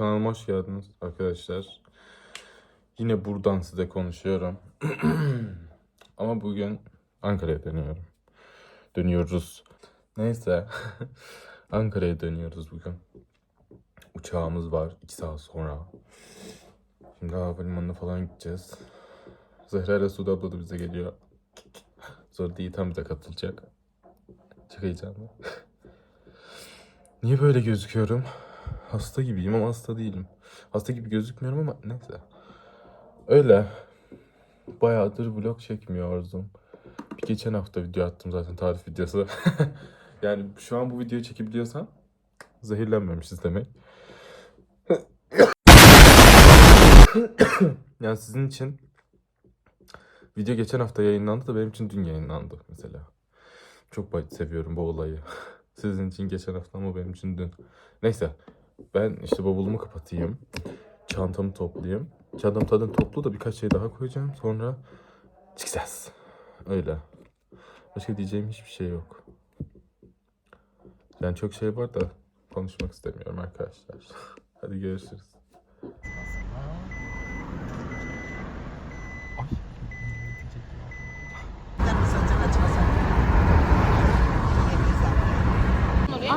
Kanalıma hoş geldiniz arkadaşlar. Yine buradan size konuşuyorum. Ama bugün Ankara'ya dönüyorum. Dönüyoruz. Neyse. Ankara'ya dönüyoruz bugün. Uçağımız var 2 saat sonra. Şimdi havalimanına falan gideceğiz. Zehra ile Suda abla da bize geliyor. Sonra da Yiğitem bize katılacak. Çok heyecanlı. Niye böyle gözüküyorum? Hasta gibiyim ama hasta değilim. Hasta gibi gözükmüyorum ama neyse. Öyle. Bayağıdır vlog çekmiyordum. Bir geçen hafta video attım zaten tarif videosu. yani şu an bu videoyu çekebiliyorsam zehirlenmemişiz demek. yani sizin için video geçen hafta yayınlandı da benim için dün yayınlandı mesela. Çok seviyorum bu olayı. Sizin için geçen hafta ama benim için dün. Neyse. Ben işte bavulumu kapatayım. Çantamı toplayayım. Çantam zaten toplu da birkaç şey daha koyacağım. Sonra çıkacağız. Öyle. Başka diyeceğim hiçbir şey yok. Yani çok şey var da konuşmak istemiyorum arkadaşlar. Hadi görüşürüz.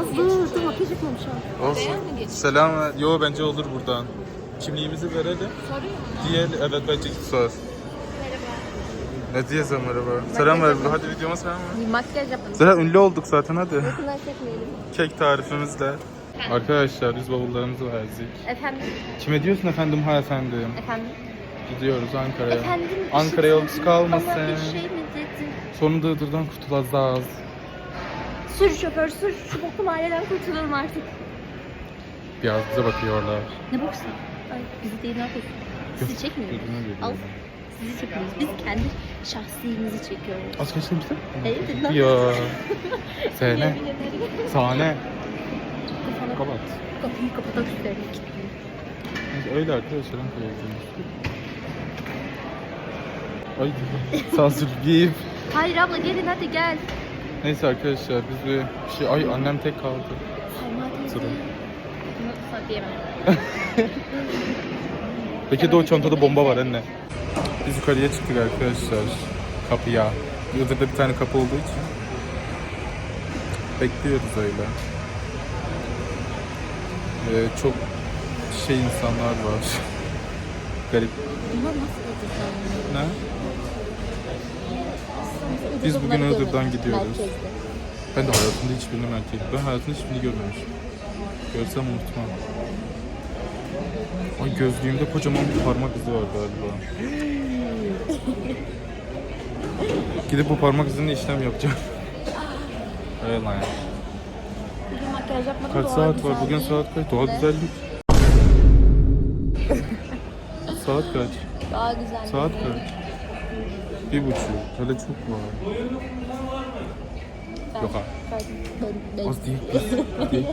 Az dur dur makyaj yapmamışım. Olsun. Selam. Yo bence olur buradan. Kimliğimizi verelim. Soruyor mu? Diğer evet bence git sor. Ne diyeceğim merhaba. Selam ver. Hadi videoma selam ver. Makyaj yapalım. Zaten ünlü olduk zaten hadi. Yakından çekmeyelim. Kek tarifimizle. Arkadaşlar biz bavullarımızı verdik. Efendim? Kime diyorsun efendim ha efendim? Efendim? Gidiyoruz Ankara'ya. Efendim? bir Ankara şey yolcusu söyledin. kalmasın. Bana bir şey mi dedin? Sonunda Iğdır'dan kurtulacağız. Sür şoför sür. Şu boklu mahalleden kurtulalım artık. Biraz bize bakıyorlar. Ne boksa? Ay bizi değil ne yapıyorsun? Sizi çekmiyoruz. Al. Sizi çekmiyoruz. Biz kendi şahsiyemizi çekiyoruz. Az geçti bize. Evet. ne Ya. Sene. Sahne. Kapat. kapıyı kapatak üstlerine Neyse, Öyle arkadaşlar Ankara'ya gidiyoruz. Ay sansür giyip. Hayır abla gelin hadi gel. Neyse arkadaşlar biz bir şey... Ay annem tek kaldı. Sıra. Peki de o çantada bomba var anne. Biz yukarıya çıktık arkadaşlar. Kapıya. Iğdır'da bir tane kapı olduğu için. Bekliyoruz öyle. Ee, çok şey insanlar var. Garip. Bunlar nasıl Ne? Biz bugün Iğdır'dan gidiyoruz. Merkezde. Ben de hayatımda hiç bilmem erkek. Ben hayatımda hiçbirini görmemişim. Görsem unutmam. Ay gözlüğümde kocaman bir parmak izi var galiba. Gidip bu parmak izine işlem yapacağım. Evet lan ya. Bugün makyaj yapmadım. Kaç doğa saat var? Bugün saat kaç? Doğa güzellik. saat kaç? Daha güzel. Saat kaç? Bir buçuk. Hele çok var. Yok ha. Ben, ben, Az değil. kız. değil.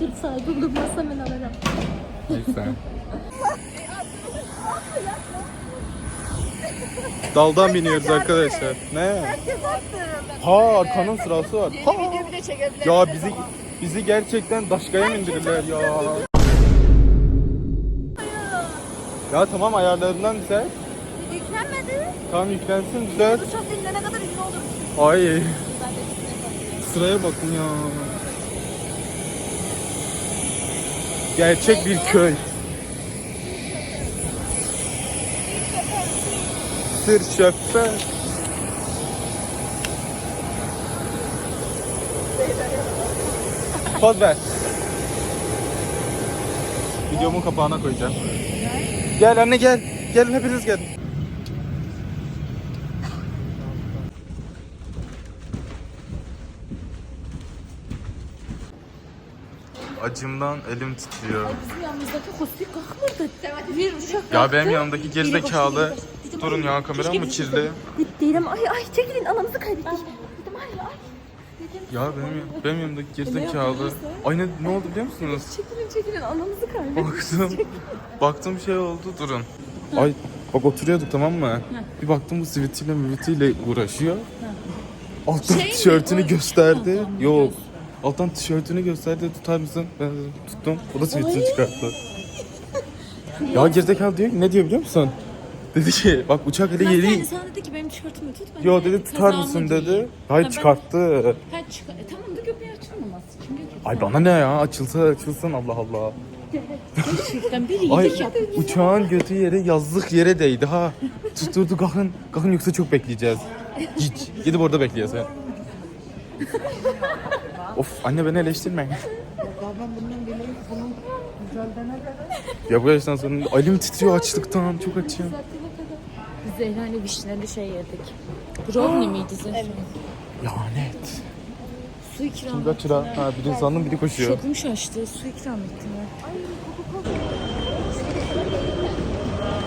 Dur sahibi bulunmazsa ben alırım. Neyse. Daldan biniyoruz arkadaşlar. Ne? Ha Arkanın sırası var. Ha. Ya bizi bizi gerçekten daşkaya mı indirirler ya? Ya tamam ayarlarından güzel. Yüklenmedi. Tamam yüklensin güzel. Çok dinlene kadar ünlü olur. Ay sıraya bakın ya. Gerçek bir köy. Sır şoför. Poz ver. Videomun kapağına koyacağım. Gel anne gel. Gelin hepiniz gelin. Acımdan elim titriyor. Bizim yanımızdaki hostik kalkmadı. Bir uçak Ya benim yanımdaki gerizekalı durun ya kameram mı kirli? Dedim ay ay çekilin anamızı kaybettik. Dedim ay ay. Ya benim benim yanımdaki gerizekalı. Ay ne, ne oldu biliyor musunuz? Çekilin çekilin anamızı kaybettik. Baktım. Baktım şey oldu durun. Ay bak oturuyorduk tamam mı? Bir baktım bu sivitiyle mivitiyle uğraşıyor. Alttan tişörtünü gösterdi. Yok. Alttan tişörtünü gösterdi tutar mısın? Ben dedim, tuttum. O da sweatini çıkarttı. ya gerizekalı diyor ki ne diyor biliyor musun? Dedi ki bak uçak hele yeri... Sen dedi ki benim tişörtümü tut. Ben Yo de dedi tutar kazağımı mısın giyeyim. dedi. Hayır Ha, ben- çıkarttı. Ha çıkar. E, tamam da göbeği açılmaması. Kim diyor ki? Ay bana ne ya açılsa açılsın Allah Allah. Gerçekten bir Ay iyilik yapmış. uçağın götü yere yazlık yere değdi ha. Tutturdu kalkın kalkın yoksa çok bekleyeceğiz. Git gidip orada sen. of anne beni eleştirme. Ya bu yaştan sonra elim titriyor açlıktan çok açım. Zehra ile vişneli şey yedik. Brownie miydi Zehra? Lanet. Su ikram Şimdi kaç lira? Ha biri sandım biri koşuyor. Şokum şaştı. Su ikram ettiler.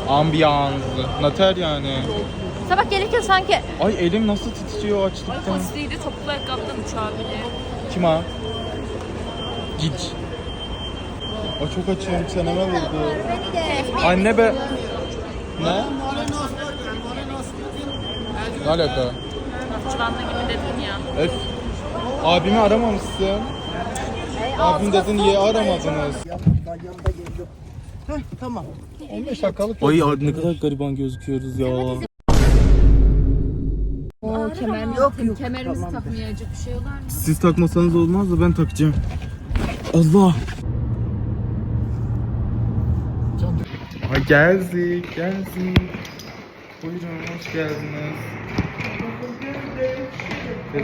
Ambiyans. Nater yani. Sabah gelirken sanki Ay elim nasıl titriyor açlıktan. Fasiliydi topuklu ayakkabıdan uçağa bile. Kim ha? Git. Ay çok açım çeneme vurdu. Anne be. Ne? Ne alaka? Çılanda gibi dedin ya. Öf. Abimi aramamışsın. Abim dedin niye aramadınız? Heh, tamam. 15 dakikalık Ay ne kadar gariban gözüküyoruz ya. O kemerimizi, Yok, yok, kemerimizi tamam. takmayacak bir şey olar mı? Siz takmasanız olmaz da ben takacağım. Allah. Ay geldik, geldik. Buyurun, hoş geldiniz.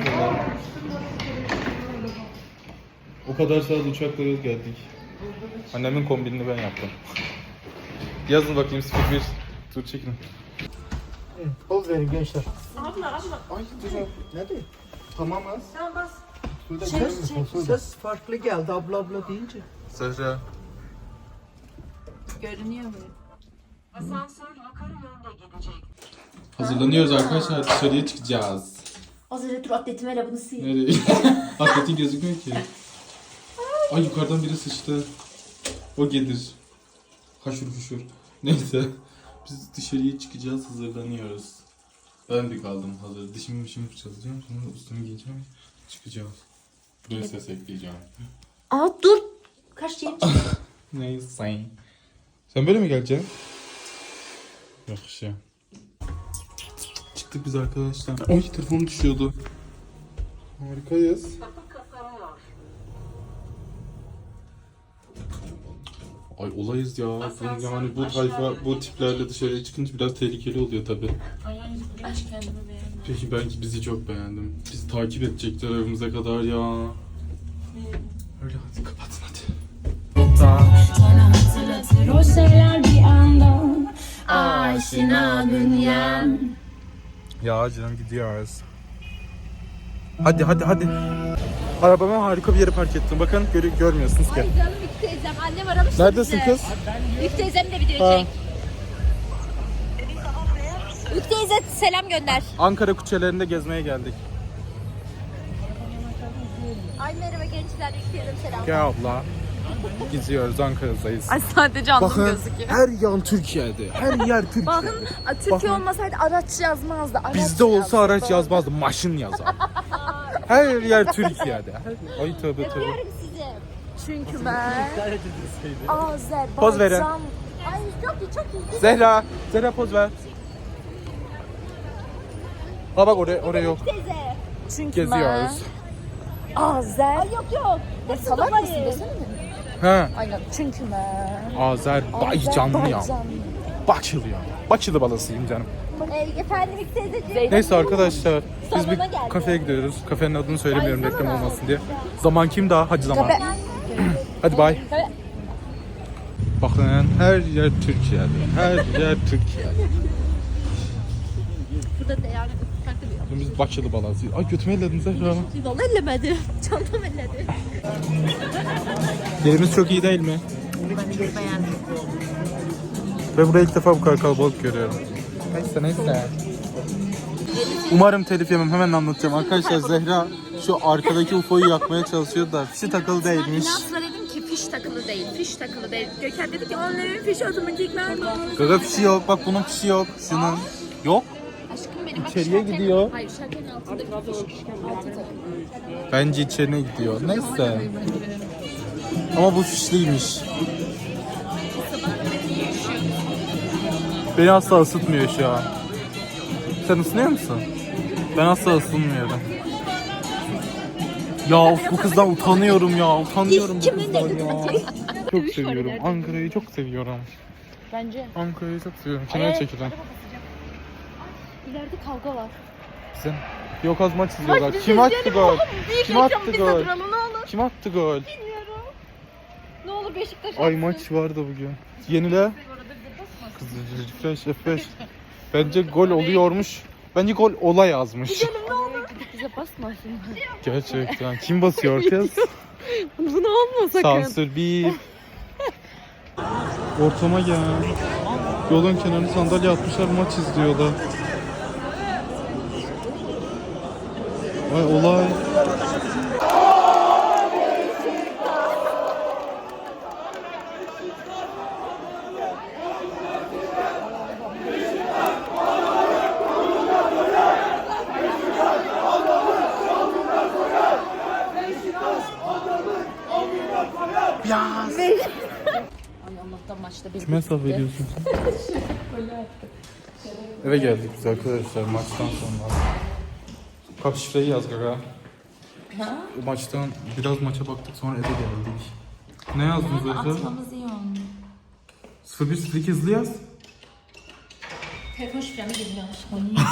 Zaman? O kadar saat uçakla geldik. Annemin kombinini ben yaptım. Yazın bakayım 01. Dur çekin. Poz verin gençler. Ay dur. Ne diyor? Tamamız. Ses, ses farklı geldi abla abla deyince. Zehra. Görünüyor mu? Hazırlanıyoruz arkadaşlar. Dışarıya çıkacağız. Az önce dur atletime hele bunu sil. Nereye? Atletin gözükmüyor ki. Ay yukarıdan biri sıçtı. O gelir. Haşur huşur. Neyse. Biz dışarıya çıkacağız hazırlanıyoruz. Ben de kaldım hazır. Dişimi mişimi fırçalayacağım. Sonra üstümü giyeceğim. Çıkacağız. Buraya ses ekleyeceğim. Aa dur. Kaç diyeyim? Neyse. Sen böyle mi geleceksin? Yok şey. Çıktık biz arkadaşlar. Ay telefon düşüyordu. Harikayız. Ay olayız ya. Bu- Yani bu tayfa bu tiplerle dışarıya çıkınca biraz tehlikeli oluyor tabi. Aç kendimi beğendim. Peki ben bizi çok beğendim. Bizi takip edecekler evimize kadar ya. Öyle hadi kapatın hadi. O şeyler bir anda Aşina dünyam Ya canım gidiyoruz. Hadi hadi hadi. Arabamı harika bir yere park ettim. Bakın gör- görmüyorsunuz ki. Canım Büyük teyzem. Annem aramış. Neredesin kız? Büyük teyzem de video Ha. çek. Teyze selam gönder. Ankara kuçelerinde gezmeye geldik. Ay merhaba gençler. Büyük teyzem selam. Gel abla. Geziyoruz Ankara'dayız. Ay sadece anlam Bakın gözüküyor. her yan Türkiye'de. Her yer Türkiye'de. Bakın Türkiye olmasaydı araç yazmazdı. Araç Bizde olsa araç yazmazdı. Maşın yazar. Her yer Türkiye'de. Her... Ay tövbe tövbe. Öpüyorum sizi. Çünkü ben Azerbaycan. Poz verin. Ay çok iyi çok iyi. Zehra. Zehra poz ver. Ha bak oraya, oraya yok. Çünkü Geziyoruz. ben Azer. Ay yok yok. Ya salak mısın desene mi? Ha. Aynen çünkü ben Azerbaycanlıyım. Azerbaycanlıyım. Bakçılıyım. Bakçılı balasıyım canım. Ee, efendim ilk teyzeciğim. Neyse arkadaşlar biz Salona bir geldi. kafeye gidiyoruz. Kafenin adını söylemiyorum Ay, reklam salona. olmasın diye. Zaman kim daha? Hadi zaman. Hadi bay. Tabii. Bakın her yer Türkiye'de. Her yer Türkiye'de. Burada da yani farklı bir. Biz Bakçılı balasıyız. Ay götümü elledin Zehra. Yol ellemedi. Çantam elledi. Yerimiz çok iyi değil mi? Ve buraya ilk defa bu kadar kalabalık görüyorum. Neyse neyse. Umarım telif yemem. Hemen anlatacağım. Arkadaşlar Zehra şu arkadaki UFO'yu yakmaya çalışıyor da fişi takılı değilmiş. İnatla dedim ki fiş takılı değil, fiş takılı değil. Gökhan dedi ki onların fiş otomatik vermez. Gaga fişi yok. Bak bunun fişi yok. Şunun. Yok. Aşkım benim bak İçeriye şarkının- gidiyor. Hayır şarkının altındaki altı takım. Bence içerine gidiyor. Neyse. Ama bu fişliymiş. Beni asla ısıtmıyor şu an. Sen ısınıyor musun? Ben asla ısınmıyorum. Ya of, bu kızdan utanıyorum ya. Utanıyorum bu kızdan ya. Çok seviyorum. Ankara'yı çok seviyorum. Bence. Ankara'yı çok seviyorum. Kenara çekeceğim. İleride kavga var. Bizim yok az maç izliyorlar. Kim attı gol? Kim attı gol? Kim attı gol? Ne olur Beşiktaş Ay maç vardı bugün. Yenile. Kız refresh refresh. Bence gol oluyormuş. Bence gol ola yazmış. bize basmasın. Gerçekten. Kim basıyor kız? Bunu olma sakın. Sansür bir. Ortama gel. Yolun kenarına sandalye atmışlar maç izliyorlar. Ay olay. Ay Bir Kime hesap veriyorsun Eve geldik biz arkadaşlar maçtan sonra. Kap şifreyi yaz gaga. Maçtan biraz maça baktık sonra eve geldik. Ne yazdınız Özlem? Atmamız iyi oldu. 0102 hızlı yaz. Telefon şifremi bilmiyormuş.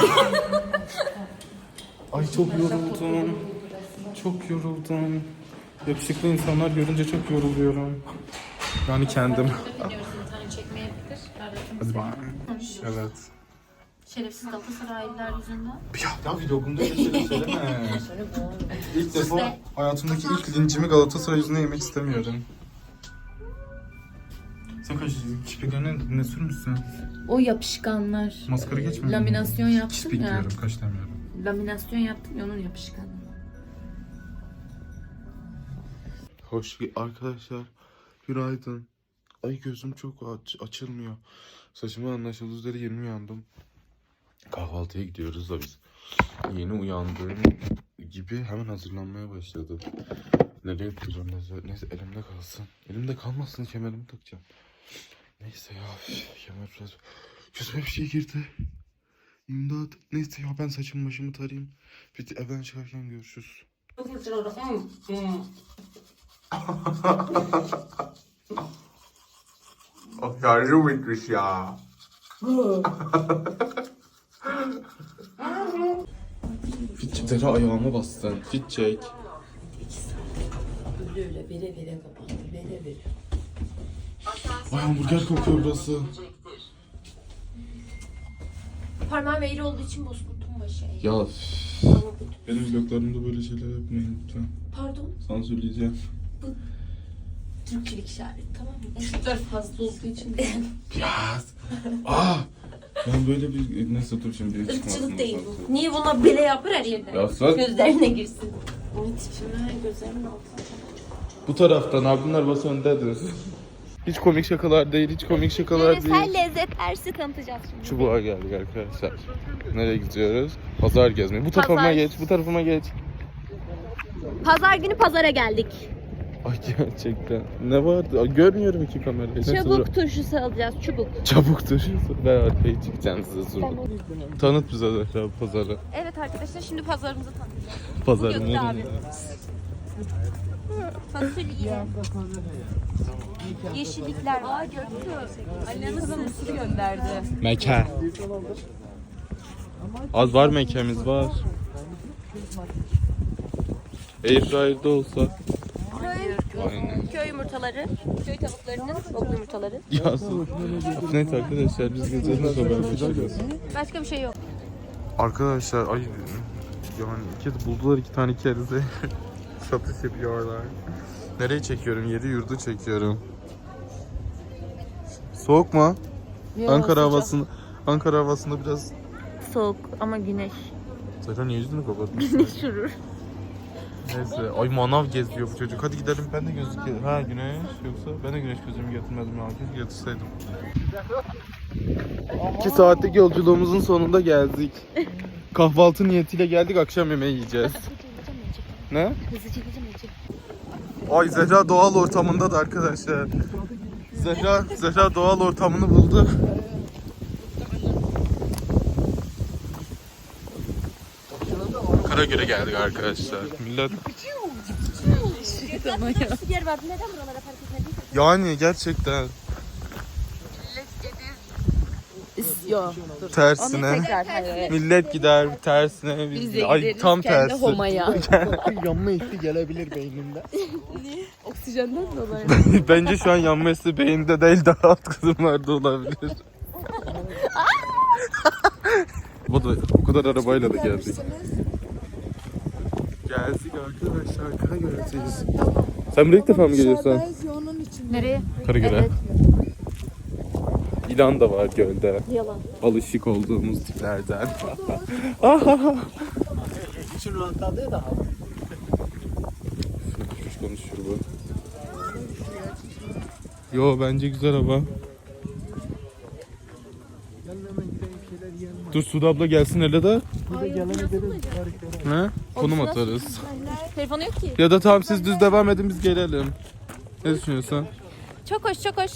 Ay çok yoruldum. Çok yoruldum. Yakışıklı insanlar görünce çok yoruluyorum. Yani kendim. Hadi bak. Evet. Şerefsiz Galatasaraylılar yüzünden. Ya, ya vlogumda öyle şeyler söyleme. ilk defa hayatımdaki ilk lincimi Galatasaray yüzünden yemek istemiyorum. Sen kaç kirpiklerine ne sürmüşsün? O yapışkanlar. Maskara geçmiyor mu? Laminasyon yaptım ya. bilmiyorum kaç demiyorum. Laminasyon yaptım ya onun yapışkanı. Hoş arkadaşlar. Günaydın. Ay gözüm çok aç, açılmıyor. Saçımı anlaşıldığı üzere yeni uyandım. Kahvaltıya gidiyoruz da biz. Yeni uyandığım gibi hemen hazırlanmaya başladım. Nereye yapacağım neyse, elimde kalsın. Elimde kalmasın kemerimi takacağım. Neyse ya kemer biraz... Gözüme bir şey girdi. İmdat. Neyse ya ben saçımı başımı tarayayım. Bir evden çıkarken görüşürüz. O şarjım bitmiş ya. Fitçiklere ayağıma bastın. Fit çek. Öyle vere vere kapandı. Vere vere. Ay hamburger kokuyor burası. Parmağım eğri olduğu için bozkurdum başı. Ya üf. benim vloglarımda böyle şeyler yapmayın lütfen. Pardon. Sansürleyeceğim. Türkçelik işareti tamam mı? Eşitler fazla olduğu için de. Yaz. Aa! Ben böyle bir neyse dur şimdi bir Irkçılık değil bu. Niye buna bele yapar her yerde? Ya sus. Gözlerine girsin. Onun tipime gözlerimin altına. Bu taraftan abimler bası öndedir. Hiç komik şakalar değil, hiç komik şakalar değil. Yöresel lezzet dersi tanıtacağız şimdi. Çubuğa geldik arkadaşlar. Nereye gidiyoruz? Pazar gezmeye. Bu tarafıma Pazar. geç, bu tarafıma geç. Pazar günü pazara geldik. Ay gerçekten. Ne vardı? Görmüyorum iki kamerayı. Neyse, dur. Çabuk turşusu alacağız çubuk. Çabuk dur. Ben arkaya çıkacağım size sonra. Tanıt bize de pazarı. Evet arkadaşlar şimdi pazarımızı tanıtacağız. Pazarı Gökte abi. nereye? Fasulye. Yeşillikler var. Aa. Annem kızım mısır gönderdi. Meke. Az var mekemiz var. Airfryer'da olsa. Aynen. Köy yumurtaları, köy tavuklarının bok yumurtaları. Yazın. Neyse arkadaşlar biz gezeceğiz haber geçiyoruz. Başka bir şey yok. Arkadaşlar ay yani iki buldular iki tane kerize. Satış yapıyorlar. Nereye çekiyorum? Yeri yurdu çekiyorum. Soğuk mu? Ankara havasında Ankara havasında biraz Soğuk ama güneş. Zaten yüzünü kapattın? Güneş vurur. Neyse. Ay manav geziyor bu çocuk. Hadi gidelim ben de gözüküyor. Ha güneş yoksa ben de güneş gözümü getirmedim ya. Keşke getirseydim. İki saatlik yolculuğumuzun sonunda geldik. Kahvaltı niyetiyle geldik akşam yemeği yiyeceğiz. Ne? Ay Zehra doğal ortamında da arkadaşlar. Zehra, Zehra doğal ortamını buldu. Karagöl'e geldik arkadaşlar. Millet Yer vardı neden buralara park etmedin? yani gerçekten Yok. Dur. tersine. Tekrar hayır. Millet gider tersine biz, Biz de ay gideriz tam kendi tersi. homaya. Yanma hissi gelebilir beynimde. Oksijenden dolayı. Bence şu an yanma hissi beyinde değil daha alt kısımlarda olabilir. Bu da o kadar arabayla da geldik. Geldik arkadaşlar Karagöl'deyiz. Sen buraya ilk defa mı geliyorsun? Nereye? Karagöl'e. İlan da var gölde. Yalan. Alışık olduğumuz tiplerden. İçin rahatladı da. Kuş konuşuyor bu. Yo bence güzel hava. Dur Suda abla gelsin hele de. Bir de gelen gideriz. Ne? Konum atarız. Telefonu yok ki. Ya da tamam siz düz devam edin biz gelelim. Ne düşünüyorsun? Çok hoş çok hoş.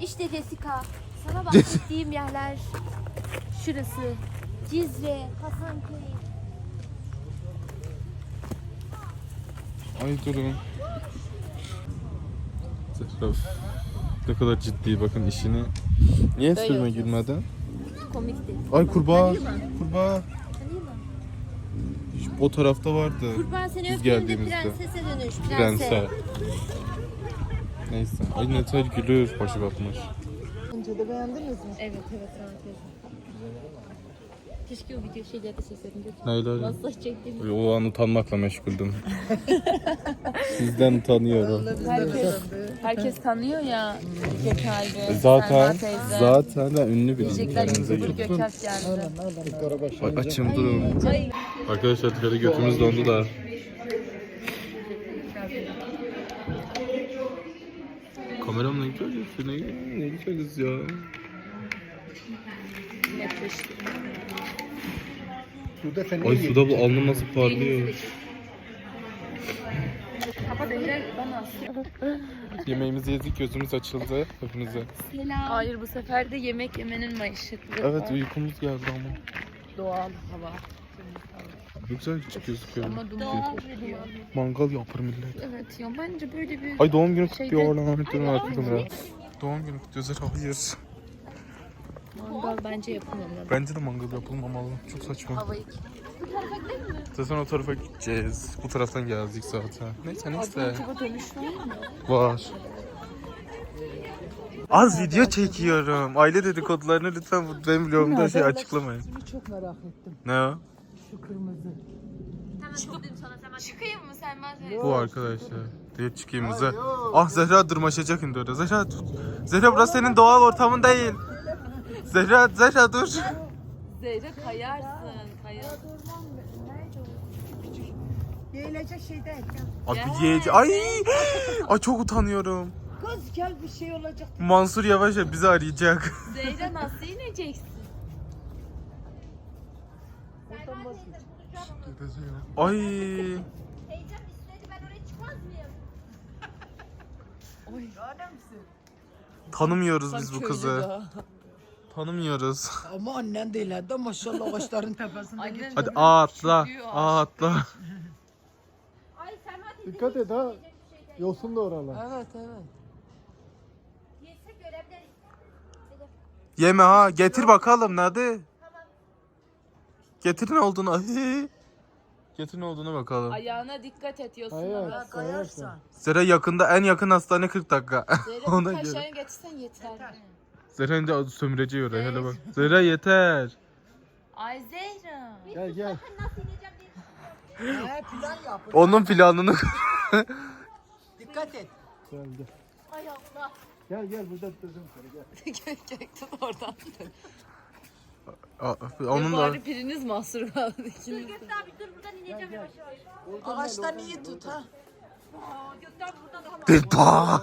İşte Jessica. Sana bahsettiğim yerler şurası. Cizre, Hasanköy. Ay durun. Zehra. Ne kadar ciddi bakın işini. Niye sürme gülmeden? Komikti. Ay kurbağa. Musun? Kurbağa. Tanıyor musun? Şu- O tarafta vardı. Kurban seni Biz öptüğünde geldiğimizde. prensese dönüş. Prense. Prense. Neyse. Ay Netel gülür. Başı batmış. Önce de beğendiniz mi? Evet evet evet. Keşke o video şeyleri de seslerini Neyler? Nasıl çektiğimi. O an utanmakla meşguldüm. Sizden utanıyorum. Herkes, herkes tanıyor ya Gökalp'i. Zaten, zaten ben ünlü biriyim. Diyecekler YouTuber gelin. Gökalp geldi. Ay, açım durun. Arkadaşlar dışarı götümüz dondu da. Kameram ne yapıyor, ne, ne güzeliz ya. Suda seni Ay suda bu alnım nasıl parlıyor. Yemeğimizi yedik gözümüz açıldı hepinize. Hayır bu sefer de yemek yemenin mayışıklığı. Evet uykumuz geldi ama. Doğal hava. Ne güzel gözüküyor. Ama duman geliyor. Mangal yapar millet. Evet ya bence böyle bir Ay doğum günü Şeyde- kutluyor lan. Durun artık ya. Doğum günü. Hayır. Mangal bence yapılmamalı. Bence de mangal yapılmamalı. Çok saçma. Havayı Zaten o tarafa gideceğiz. Bu taraftan geldik zaten. Neyse neyse. Acaba dönüş var mı? Var. Az video çekiyorum. Aile dedikodularını lütfen bu benim vlogumda şey açıklamayın. Çok merak ettim. Ne o? Şu kırmızı. Çıkayım mı Selma teyze? Bu arkadaşlar. Diye çıkayım bize. Ah Zehra durmaşacak indi orada. Zehra tut. Zehra burası senin doğal ortamın değil. Zehra, Zehra dur. Zehra kayarsın. Kayarsın. Yeğilecek şey değil. Abi yiyece. Ay! Ay çok utanıyorum. Kız gel bir şey olacak. Mansur Yavaş ya bizi arayacak. Zehra nasıl ineceksin? Ay. Tanımıyoruz biz bu kızı. Tanımıyoruz. Ama annen değil ha da maşallah ağaçların tepesinde. geç. Hadi atla. Atla. Dikkat et ha. Yosun da oralar. Evet evet. Yeme ha. Getir bakalım hadi. Getir ne olduğunu. Ay. Getir ne olduğunu bakalım. Ayağına dikkat et Yosun Hayır, ama. kayarsan. Zera yakında en yakın hastane 40 dakika. Zehra Ona bir göre. getirsen yeter. Zera ince sömüreci oraya hele bak. Zera yeter. Ay Zehra. Gel gel. He plan yap. Onun planını Dikkat et. Gel gel. Ay Allah. Gel gel burada tutacağım seni gel. Gökten oradan. Aa, onun da Bari biriniz mahsur kaldı ikiniz. Ağaçtan iyi tut ha. Dilpa.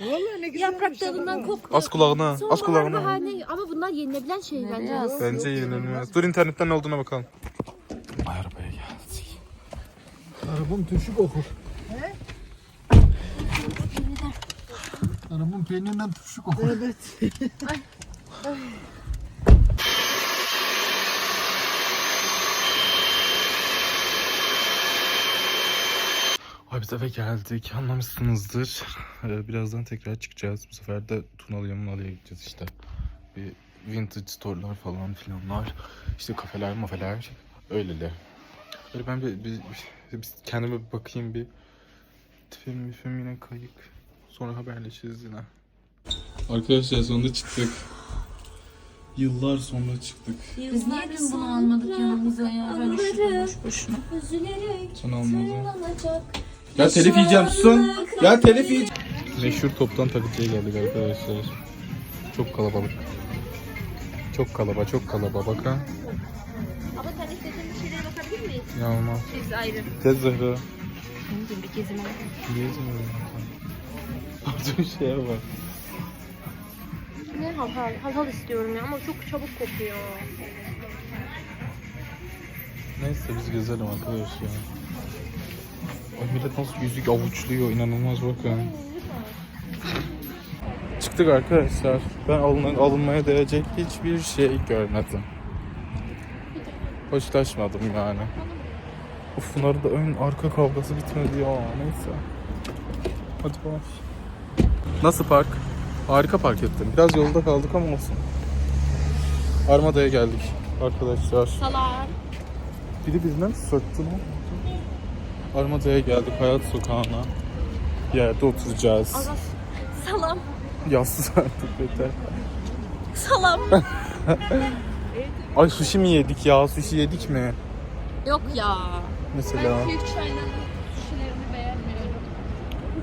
Vallahi ne güzel. Yaprak dalından kopuyor. Az kulağına, az kulağına. bahane ama bunlar yenilebilen şey bence. Bence yenilmez. Dur internetten ne olduğuna bakalım. Arabaya geldik. Arabam tuşu okur. He? Arabam peynirinden tuşu okur. Evet. Abi eve geldik. Anlamışsınızdır. Ee, birazdan tekrar çıkacağız. Bu sefer de Tunalı'ya Munalı'ya gideceğiz işte. Bir vintage store'lar falan filanlar. İşte kafeler mafeler. Öyleli. Böyle ben bir, bir, bir- bir kendime bir bakayım bir. Tipim film yine kayık. Sonra haberleşiriz yine. Arkadaşlar sonunda çıktık. Yıllar sonra çıktık. Biz niye dün bunu almadık yanımıza ya? Böyle şurada boş boşuna. Son almadı. Ya telif yiyeceğim susun. Ya telif yiyeceğim. Meşhur toptan takıcıya geldik arkadaşlar. Çok kalabalık. Çok kalaba, çok kalaba bakın. Ama sen istediğin şeylere bakabilir miyiz? İnanılmaz. Biz ayrı. Tez. Benim gibi bir gezime. Sen? Orada şeye bak. Ne hal hal, hal hal istiyorum ya ama çok çabuk kopuyor. Neyse biz gezelim arkadaş ya. Ay millet nasıl yüzük avuçluyor inanılmaz bakın. Çıktık arkadaşlar. Ben alın alınmaya değecek hiçbir şey görmedim. Hoşlaşmadım yani. Uf bunların da ön arka kavgası bitmedi ya neyse. Hadi bak. Nasıl park? Harika park ettim. Biraz yolda kaldık ama olsun. Armada'ya geldik arkadaşlar. Salar. Biri birinden söktü lan. Armada'ya geldik hayat sokağına. Bir yerde oturacağız. Azaz. Salam. Yassız artık yeter. Salam. Ay sushi mi yedik ya? Sushi yedik mi? Yok ya. Mesela. Büyük çayların şişelerini beğenmiyorum.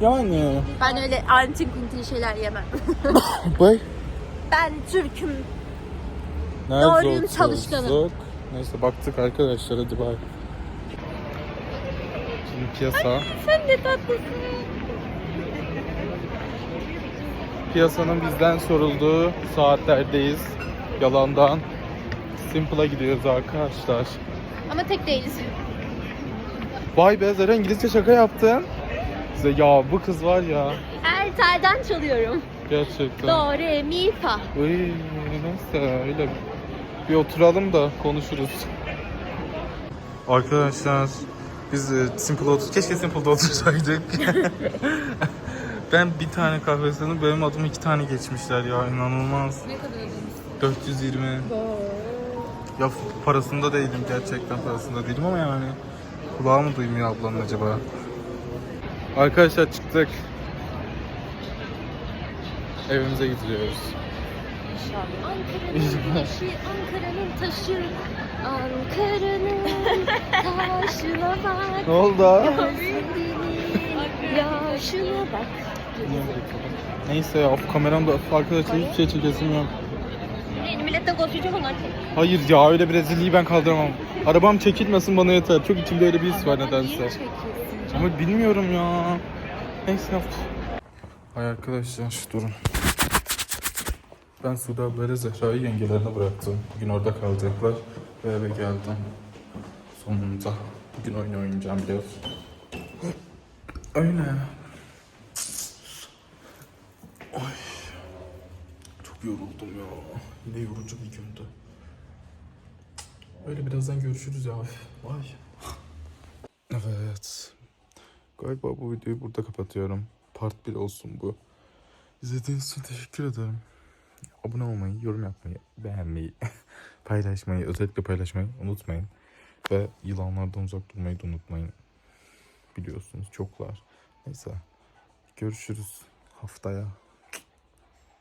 Yani. Ben öyle antin kuntin şeyler yemem. Bay. Ben Türk'üm. Nerede Doğruyum, çalışkanım. Neyse baktık arkadaşlar hadi bay. Şimdi piyasa. Sen de tatlısın. Piyasanın bizden sorulduğu saatlerdeyiz. Yalandan. Simple'a gidiyoruz arkadaşlar. Ama tek değiliz. Vay be Zara İngilizce şaka yaptın. Size ya bu kız var ya. Her telden çalıyorum. Gerçekten. Do, re, mi, fa. Uy, neyse öyle bir oturalım da konuşuruz. Arkadaşlar biz e, Simple'da otur keşke Simple'da otursaydık. ben bir tane kahvesini benim adım iki tane geçmişler ya inanılmaz. Ne kadar ödediniz? 420. Ya parasında değilim gerçekten parasında değilim ama yani kulağı mı duymuyor ablanın acaba? Arkadaşlar çıktık. Evimize gidiyoruz. Ankara'nın yaşı, Ankara'nın taşı. Ankara'nın taşına bak. Ne oldu? Yaşına bak. Neyse ya kameramda arkadaşlar hiçbir şey çekesim yok. Yeni milletten konuşacak onlar. Hayır ya öyle bir rezilliği ben kaldıramam. Arabam çekilmesin bana yeter. Çok içimde öyle bir his var nedense. Ama bilmiyorum ya. Neyse yap. Ay arkadaşlar durun. Ben Suda ablayla Zehra'yı yengelerine bıraktım. Bugün orada kalacaklar. Ve eve geldim. Sonunda. Bugün oyun oynayacağım biraz. Öyle. Ay. Çok yoruldum ya. Yine yorucu bir gündü. Öyle birazdan görüşürüz ya. Vay. Evet. Galiba bu videoyu burada kapatıyorum. Part 1 olsun bu. İzlediğiniz için teşekkür ederim. Abone olmayı, yorum yapmayı, beğenmeyi, paylaşmayı, özellikle paylaşmayı unutmayın. Ve yılanlardan uzak durmayı da unutmayın. Biliyorsunuz çoklar. Neyse. Görüşürüz haftaya.